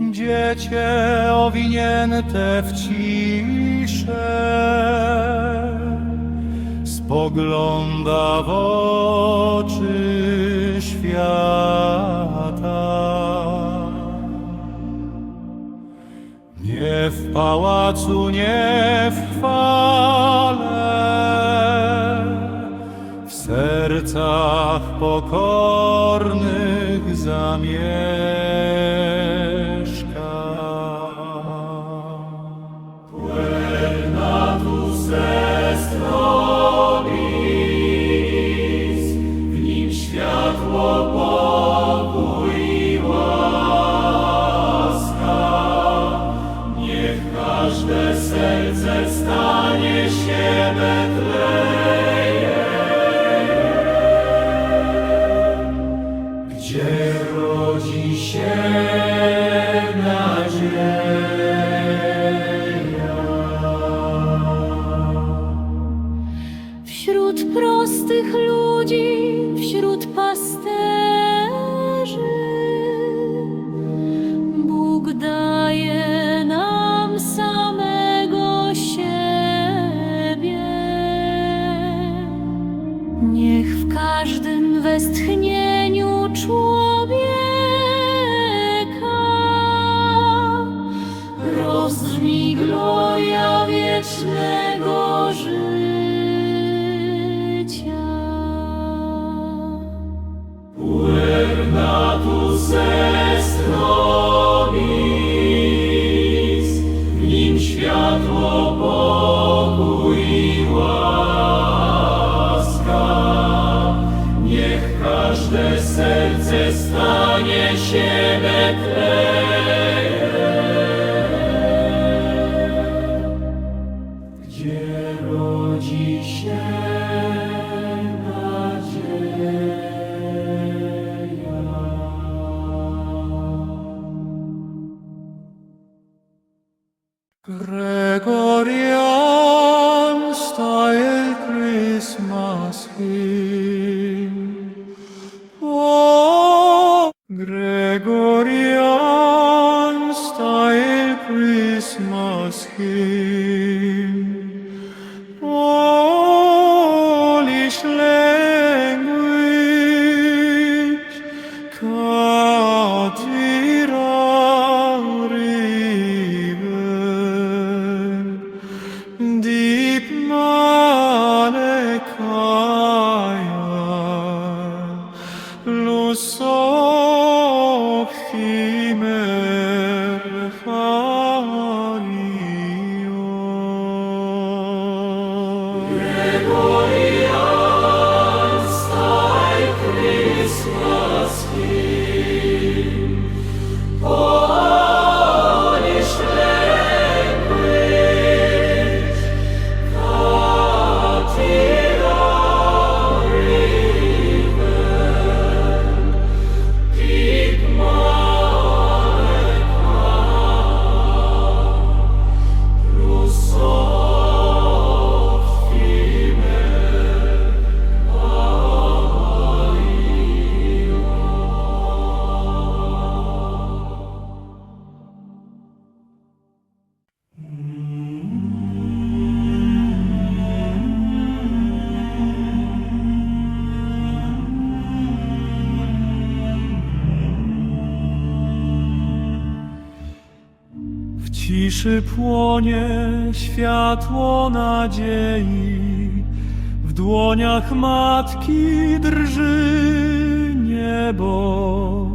Dziecię owinięte w ciszę spogląda w oczy świata. Nie w pałacu, nie w chwale, w sercach pokornych zamieszka. 说。Sophie. Ciszy płonie światło nadziei, w dłoniach matki drży niebo.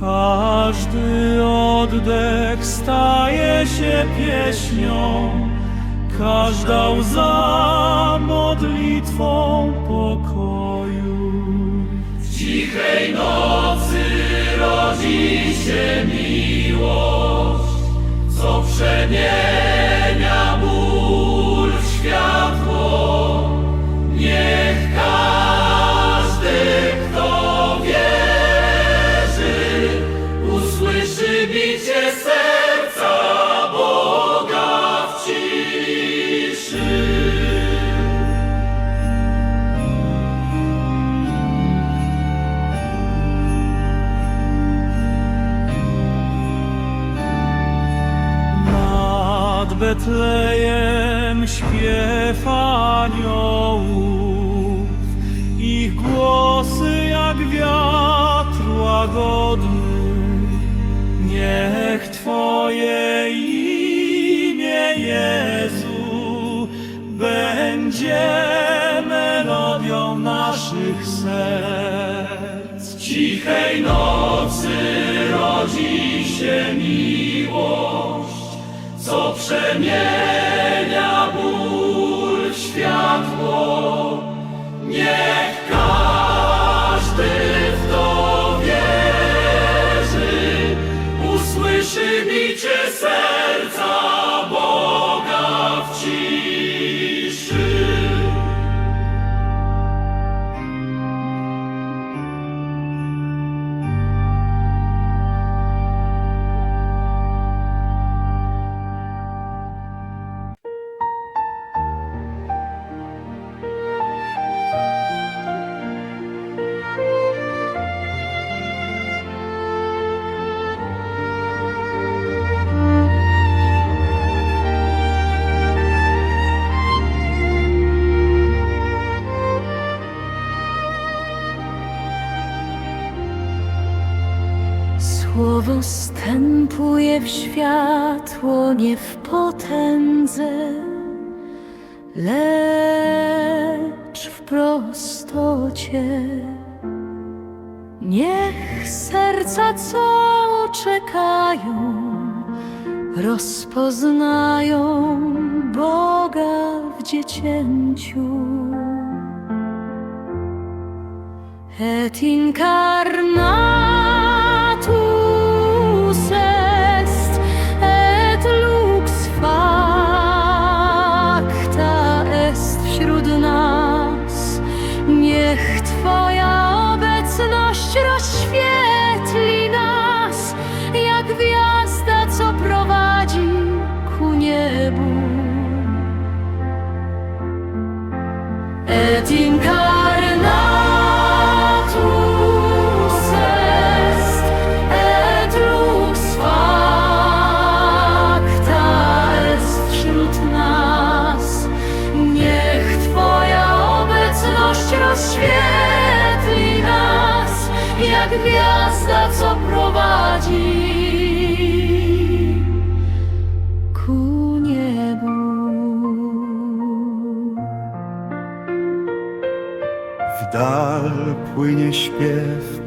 Każdy oddech staje się pieśnią, każda łza modlitwą pokoju. W cichej nocy rodzi się miłość, co przemienia Betlejem śpiew aniołów, ich głosy jak wiatr łagodny. Niech Twoje imię Jezu będzie melodią naszych serc. Cichej nocy rodzi się miłość, co przemienia ból światło. Lecz w prostocie. Niech serca, co czekają, rozpoznają Boga w dziecięciu. Et incarnatus Et incarnatus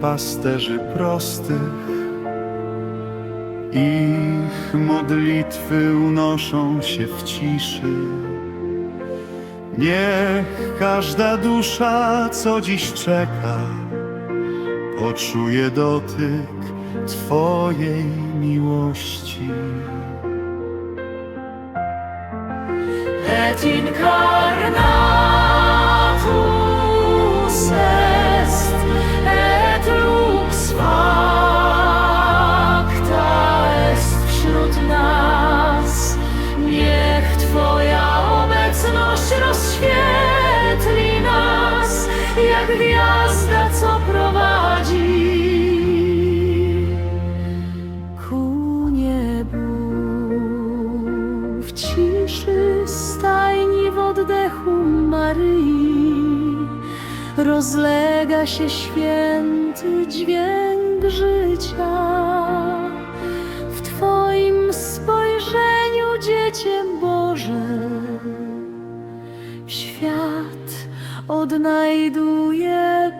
pasterzy prostych, ich modlitwy unoszą się w ciszy. Niech każda dusza, co dziś czeka, poczuje dotyk Twojej miłości. et incarnatus W ciszy stajni w oddechu Maryi rozlega się święty dźwięk życia. W Twoim spojrzeniu, Dziecię Boże, świat odnajduje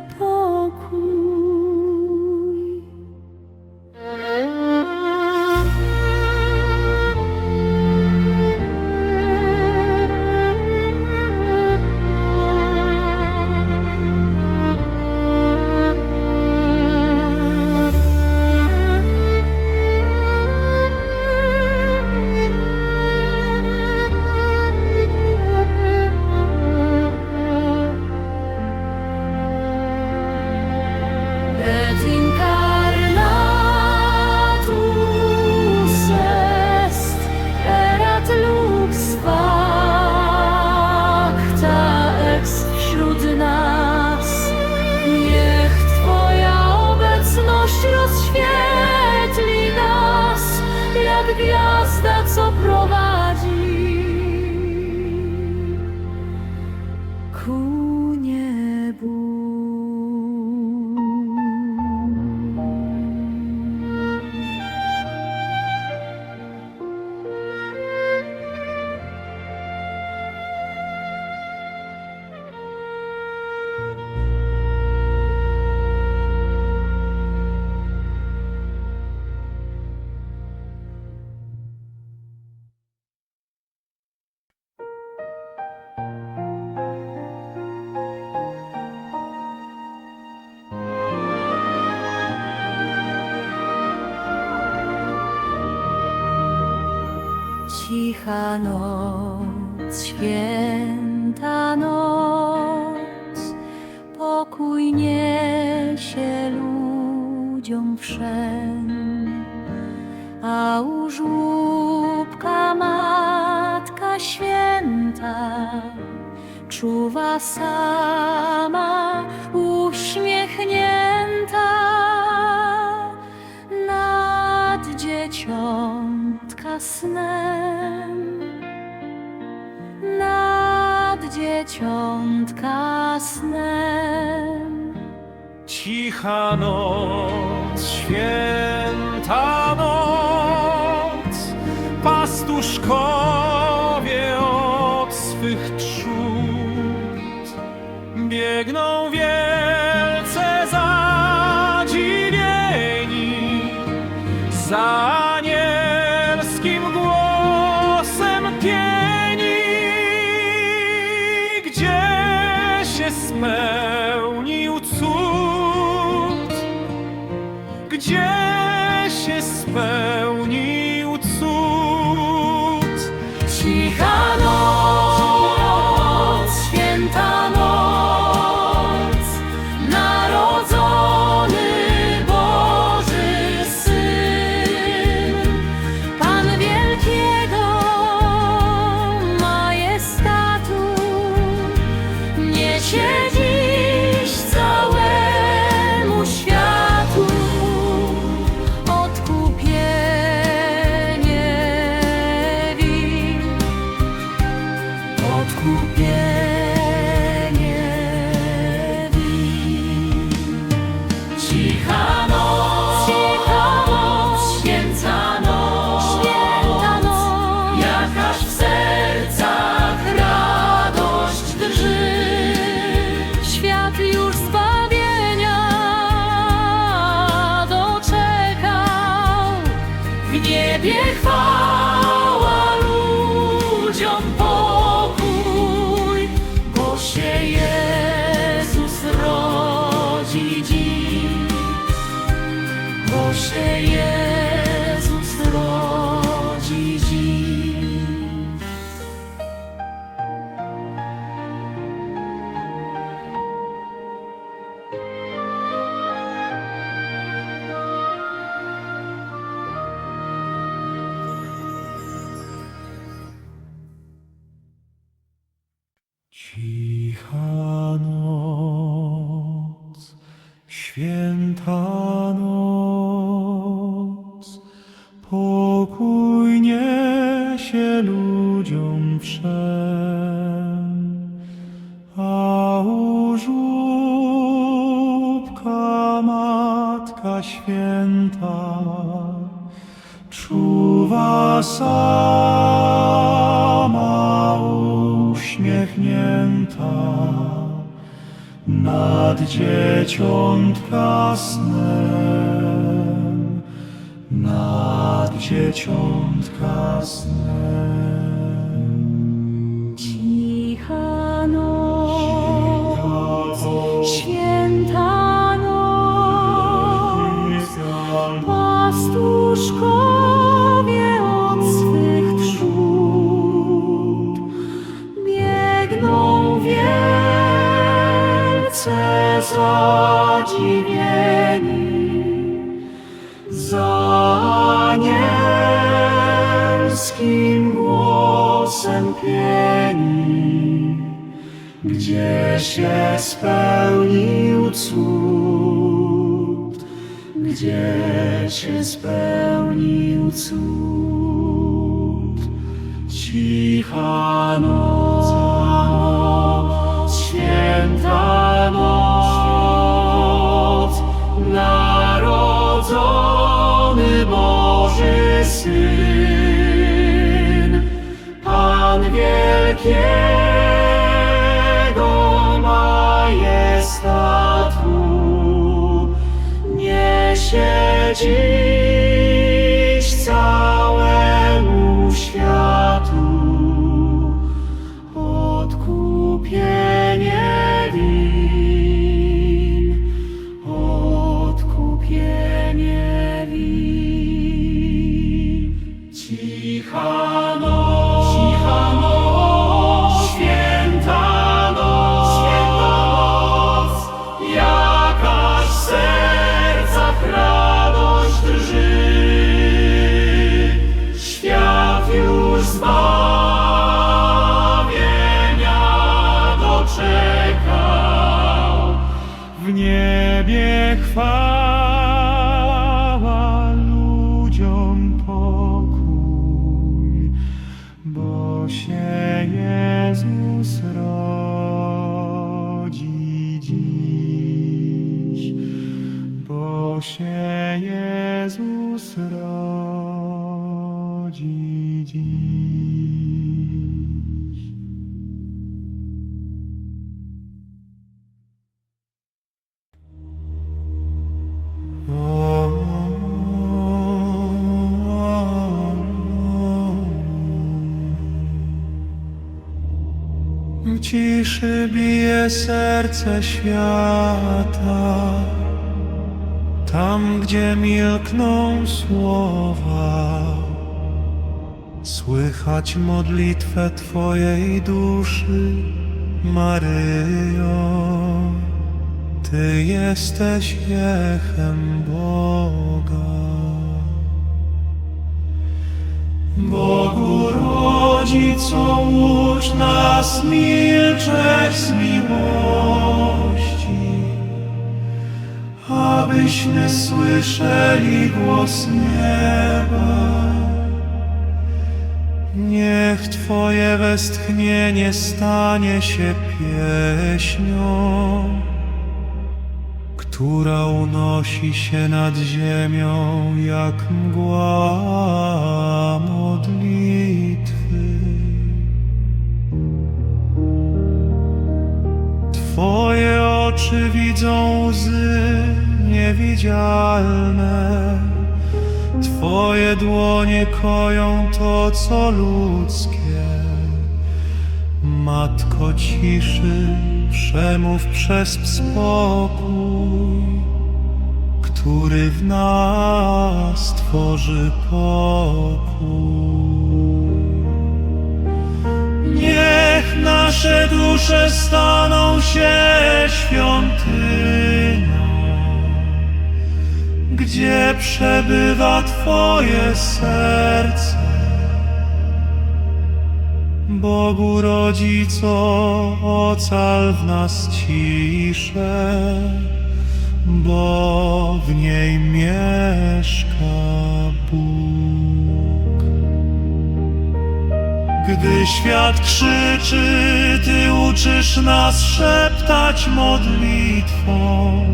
u żłóbka Matka Święta czuwa sama uśmiechnięta nad dzieciątka snem, nad dzieciątka snem. Cicha noc, święta noc, pastuszkowie od swych trzód biegną bo się Święta czuwa sama uśmiechnięta nad dzieciątka snem, nad dzieciątka snem. Gdzie się spełnił cud, gdzie się spełnił cud. Cicha noc, święta noc, narodzony Boży Syn, Pan wielkiego dziś całemu światu Ciebie chwała. Serce świata, tam gdzie milkną słowa, słychać modlitwę Twojej duszy, Maryjo. Ty jesteś echem Boga. Bogu rodzico, ucz nas milczeć z miłości, abyśmy słyszeli głos nieba. Niech Twoje westchnienie stanie się pieśnią, która unosi się nad ziemią jak mgła modlitwy. Twoje oczy widzą łzy niewidzialne, Twoje dłonie koją to, co ludzkie. Matko ciszy, przemów przez spokój, który w nas tworzy pokój. Nasze dusze staną się świątynią, gdzie przebywa Twoje serce. Bogu rodzico, ocal w nas ciszę, bo w niej mieszka Bóg. Gdy świat krzyczy, Ty uczysz nas szeptać modlitwą.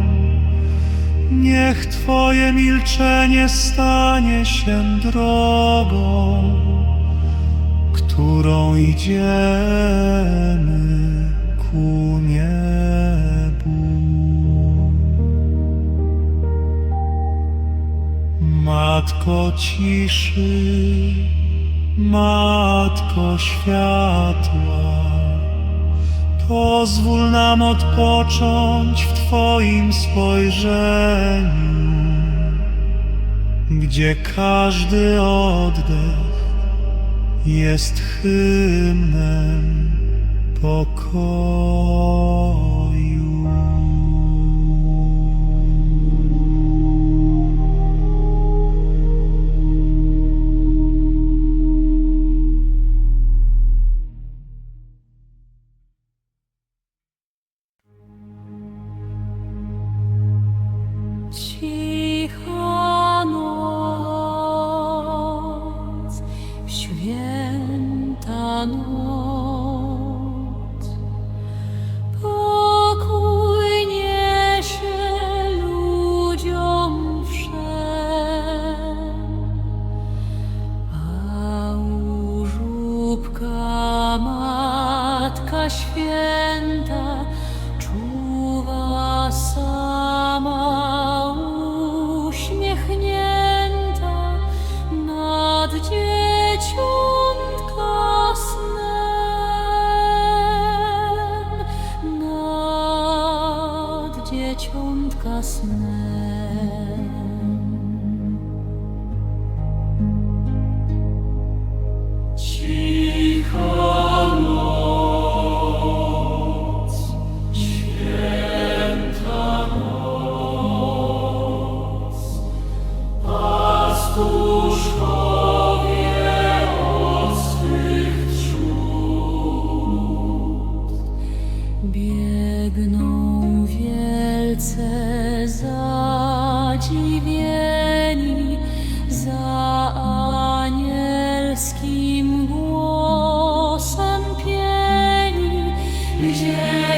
Niech Twoje milczenie stanie się drogą którą idziemy ku niebu. Matko ciszy, Matko światła, pozwól nam odpocząć w Twoim spojrzeniu, gdzie każdy oddech jest hymnem pokoju.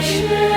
Gdzie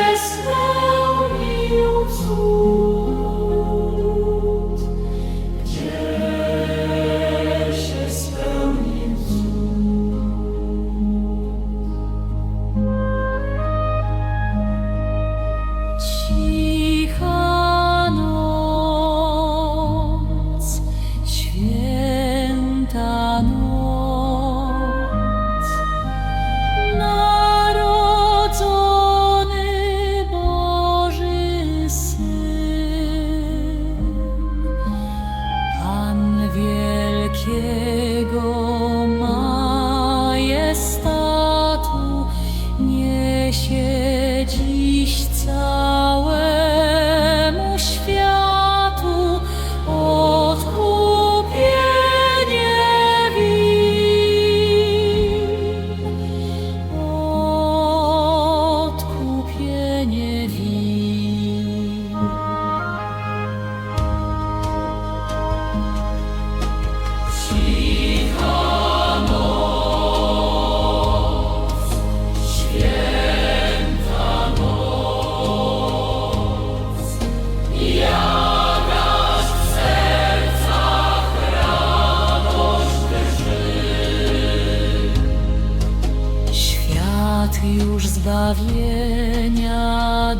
świat już zbawienia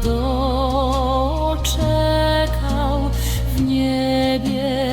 doczekał w niebie.